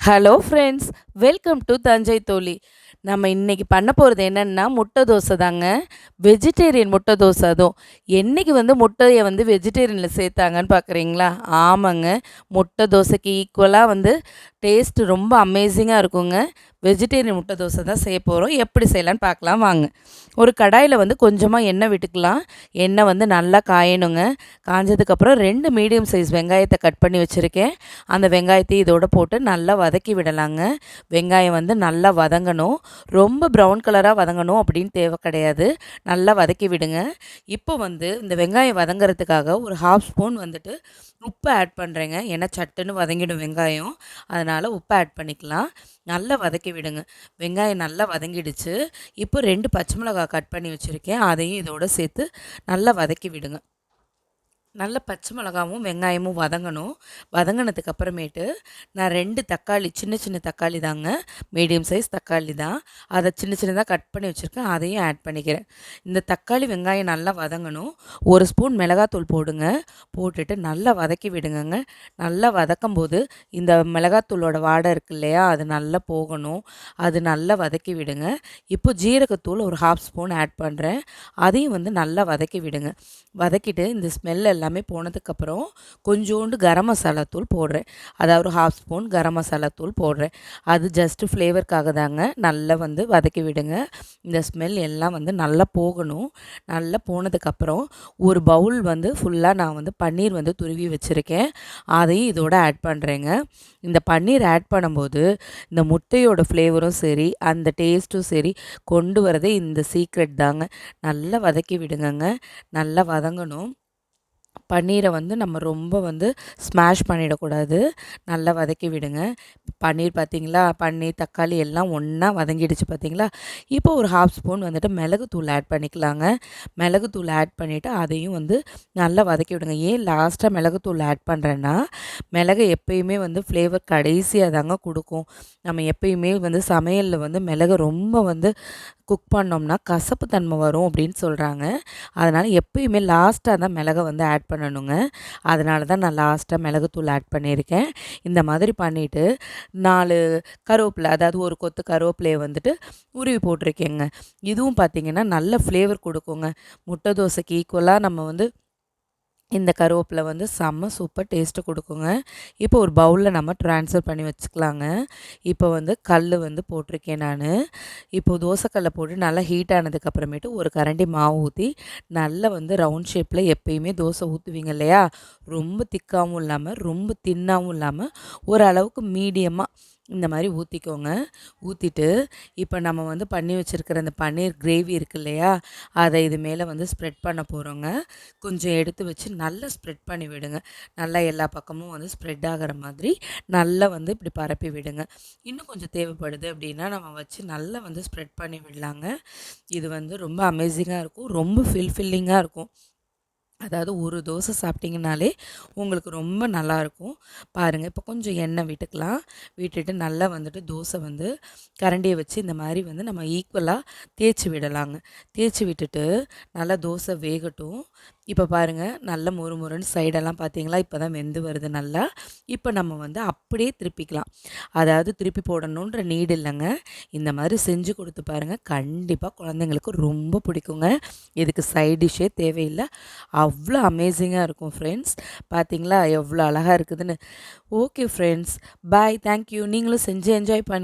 Hello friends welcome to Thanjai Thozhi நம்ம இன்றைக்கி பண்ண போகிறது என்னென்னா முட்டை தோசை தாங்க. வெஜிடேரியன் முட்டை தோசை அதுவும். என்றைக்கு வந்து முட்டையை வந்து வெஜிடேரியனில் சேர்த்தாங்கன்னு பார்க்குறீங்களா ஆமாங்க. முட்டை தோசைக்கு ஈக்குவலாக வந்து டேஸ்ட்டு ரொம்ப அமேசிங்காக இருக்குங்க. வெஜிடேரியன் முட்டை தோசை தான் செய்ய போகிறோம் எப்படி செய்யலான்னு பார்க்கலாம் வாங்க. ஒரு கடாயில் வந்து கொஞ்சமாக எண்ணெய் விட்டுக்கலாம். எண்ணெய் வந்து நல்லா காயணுங்க. காஞ்சதுக்கப்புறம் ரெண்டு மீடியம் சைஸ் வெங்காயத்தை கட் பண்ணி வச்சுருக்கேன். அந்த வெங்காயத்தை இதோட போட்டு நல்லா வதக்கி விடலாங்க. வெங்காயம் வந்து நல்லா வதங்கணும். ரொம்ப ப்ரௌன் கலராக வதங்கணும் அப்படின்னு தேவை கிடையாது. நல்லா வதக்கி விடுங்க. இப்போ வந்து இந்த வெங்காயம் வதங்கிறதுக்காக ஒரு ஹாஃப் ஸ்பூன் வந்துட்டு உப்பு ஆட் பண்ணுறேங்க ஏன்னா சட்டுன்னு வதங்கிடும் வெங்காயம். அதனால் உப்பு ஆட் பண்ணிக்கலாம். நல்லா வதக்கி விடுங்க. வெங்காயம் நல்லா வதங்கிடுச்சு. இப்போ ரெண்டு பச்சை மிளகாய் கட் பண்ணி வச்சுருக்கேன். அதையும் இதோடு சேர்த்து நல்லா வதக்கி விடுங்க. நல்ல பச்சை மிளகாவும் வெங்காயமும் வதங்கணும். வதங்கினதுக்கு அப்புறமேட்டு நான் ரெண்டு தக்காளி சின்ன சின்ன தக்காளி தாங்க. மீடியம் சைஸ் தக்காளி தான். அதை சின்ன சின்னதாக கட் பண்ணி வச்சுருக்கேன். அதையும் ஆட் பண்ணிக்கிறேன். இந்த தக்காளி வெங்காயம் நல்லா வதங்கணும். ஒரு ஸ்பூன் மிளகாத்தூள் போடுங்க. போட்டுட்டு நல்லா வதக்கி விடுங்கங்க. நல்லா வதக்கும் போது இந்த மிளகாத்தூளோட வாடை இருக்கு இல்லையா? அது நல்லா போகணும். அது நல்லா வதக்கி விடுங்க. இப்போ ஜீரகத்தூள் ஒரு ஹாஃப் ஸ்பூன் ஆட் பண்ணுறேன் அதையும் வந்து நல்லா வதக்கி விடுங்க. வதக்கிட்டு இந்த ஸ்மெல் எல்லாமே போனதுக்கப்புறம் கொஞ்சோண்டு கரம் மசாலா தூள் போடுறேன். அதாவது ஹாஃப் ஸ்பூன் கரம் மசாலா தூள் போடுறேன். அது ஜஸ்ட்டு ஃப்ளேவருக்காக தாங்க. நல்லா வந்து வதக்கி விடுங்க. இந்த ஸ்மெல் எல்லாம் வந்து நல்லா போகணும். நல்லா போனதுக்கப்புறம் ஒரு பவுல் வந்து ஃபுல்லாக நான் வந்து பன்னீர் வந்து துருவி வச்சுருக்கேன். அதையும் இதோட ஆட் பண்ணுறேங்க இந்த பன்னீர் ஆட் பண்ணும்போது இந்த முட்டையோட ஃப்ளேவரும் சரி அந்த டேஸ்ட்டும் சரி கொண்டு வரதே இந்த சீக்ரெட் தாங்க. நல்லா வதக்கி விடுங்கங்க. நல்லா வதங்கணும். பன்னீரை வந்து நம்ம ரொம்ப வந்து ஸ்மாஷ் பண்ணிடக்கூடாது. நல்லா வதக்கி விடுங்க. பன்னீர் பார்த்திங்களா பன்னீர் தக்காளி எல்லாம் ஒன்றா வதங்கிடுச்சு பார்த்திங்களா இப்போ ஒரு ஹாஃப் ஸ்பூன் வந்துட்டு மிளகுத்தூள் ஆட் பண்ணிக்கலாங்க. மிளகுத்தூள் ஆட் பண்ணிவிட்டு அதையும் வந்து நல்லா வதக்கி விடுங்க. ஏன் லாஸ்ட்டாக மிளகுத்தூள் ஆட் பண்ணுறேன்னா மிளகு எப்பயுமே வந்து ஃப்ளேவர் கடைசியாக தாங்க கொடுக்கும். நம்ம எப்பயுமே வந்து சமையலில் வந்து மிளகு ரொம்ப வந்து குக் பண்ணோம்னா கசப்பு தன்மை வரும் அப்படின்னு சொல்கிறாங்க அதனால் எப்பயுமே லாஸ்ட்டாக தான் மிளகை வந்து ஆட் பண்ணணுங்க. அதனால தான் நான் லாஸ்ட்டாக மிளகுத்தூள் ஆட் பண்ணியிருக்கேன். இந்த மாதிரி பண்ணிவிட்டு நாலு கருவேப்பிலை அதாவது ஒரு கொத்து கருவேப்பிலையை வந்துட்டு உருவி போட்டிருக்கேங்க. இதுவும் பார்த்திங்கன்னா நல்ல ஃப்ளேவர் கொடுக்குங்க. முட்டை தோசைக்கு ஈக்குவலாக நம்ம வந்து இந்த கருவேப்பிலை வந்து செம்ம சூப்பர் டேஸ்ட்டு கொடுக்குங்க. இப்போ ஒரு பவுலில் நம்ம ட்ரான்ஸ்ஃபர் பண்ணி வச்சுக்கலாங்க. இப்போ வந்து கல் வந்து போட்டிருக்கேன் நான். இப்போது தோசைக்கல்லை போட்டு நல்லா ஹீட் ஆனதுக்கப்புறமேட்டு ஒரு கரண்டி மாவு ஊற்றி நல்லா வந்து ரவுண்ட் ஷேப்பில் எப்பயுமே தோசை ஊற்றுவீங்க இல்லையா? ரொம்ப திக்காகவும் இல்லாமல் ரொம்ப தின்னாகவும் இல்லாமல் ஓரளவுக்கு மீடியமாக இந்த மாதிரி ஊற்றிக்கோங்க ஊற்றிட்டு இப்போ நம்ம வந்து பண்ணி வச்சுருக்கிற அந்த பன்னீர் கிரேவி இருக்கு இல்லையா? அதை இது மேலே வந்து ஸ்ப்ரெட் பண்ண போகிறோங்க கொஞ்சம் எடுத்து வச்சு நல்லா ஸ்ப்ரெட் பண்ணி விடுங்க. நல்லா எல்லா பக்கமும் வந்து ஸ்ப்ரெட் ஆகிற மாதிரி நல்லா வந்து இப்படி பரப்பி விடுங்க. இன்னும் கொஞ்சம் தேவைப்படுது அப்படின்னா நம்ம வச்சு நல்லா வந்து ஸ்ப்ரெட் பண்ணி விடலாங்க. இது வந்து ரொம்ப அமேசிங்காக இருக்கும். ரொம்ப ஃபில்ஃபில்லிங்காக இருக்கும். அதாவது ஒரு தோசை சாப்பிட்டிங்கனாலே உங்களுக்கு ரொம்ப நல்லாயிருக்கும். பாருங்கள் இப்போ கொஞ்சம் எண்ணெய் விட்டுக்கலாம். விட்டுட்டு நல்லா வந்துட்டு தோசை வந்து கரண்டியை வச்சு இந்த மாதிரி வந்து நம்ம ஈக்குவலாக தேய்ச்சி விடலாங்க. தேய்ச்சி விட்டுட்டு நல்லா தோசை வேகட்டும். இப்போ பாருங்கள் நல்ல மொறு மொறுன்னு சைடெல்லாம் பார்த்தீங்களா இப்போ தான் வெந்து வருது நல்லா. இப்போ நம்ம வந்து அப்படியே திருப்பிக்கலாம். அதாவது திருப்பி போடணுன்ற நீடு இல்லைங்க. இந்த மாதிரி செஞ்சு கொடுத்து பாருங்கள் கண்டிப்பாக குழந்தைங்களுக்கு ரொம்ப பிடிக்குங்க. இதுக்கு சைட் டிஷ்ஷே தேவையில்லை. அவ்வளோ அமேசிங்காக இருக்கும் ஃப்ரெண்ட்ஸ் பார்த்தீங்களா எவ்வளோ அழகாக இருக்குதுன்னு. ஓகே ஃப்ரெண்ட்ஸ் பாய் தேங்க்யூ நீங்களும் செஞ்சு என்ஜாய் பண்ணு.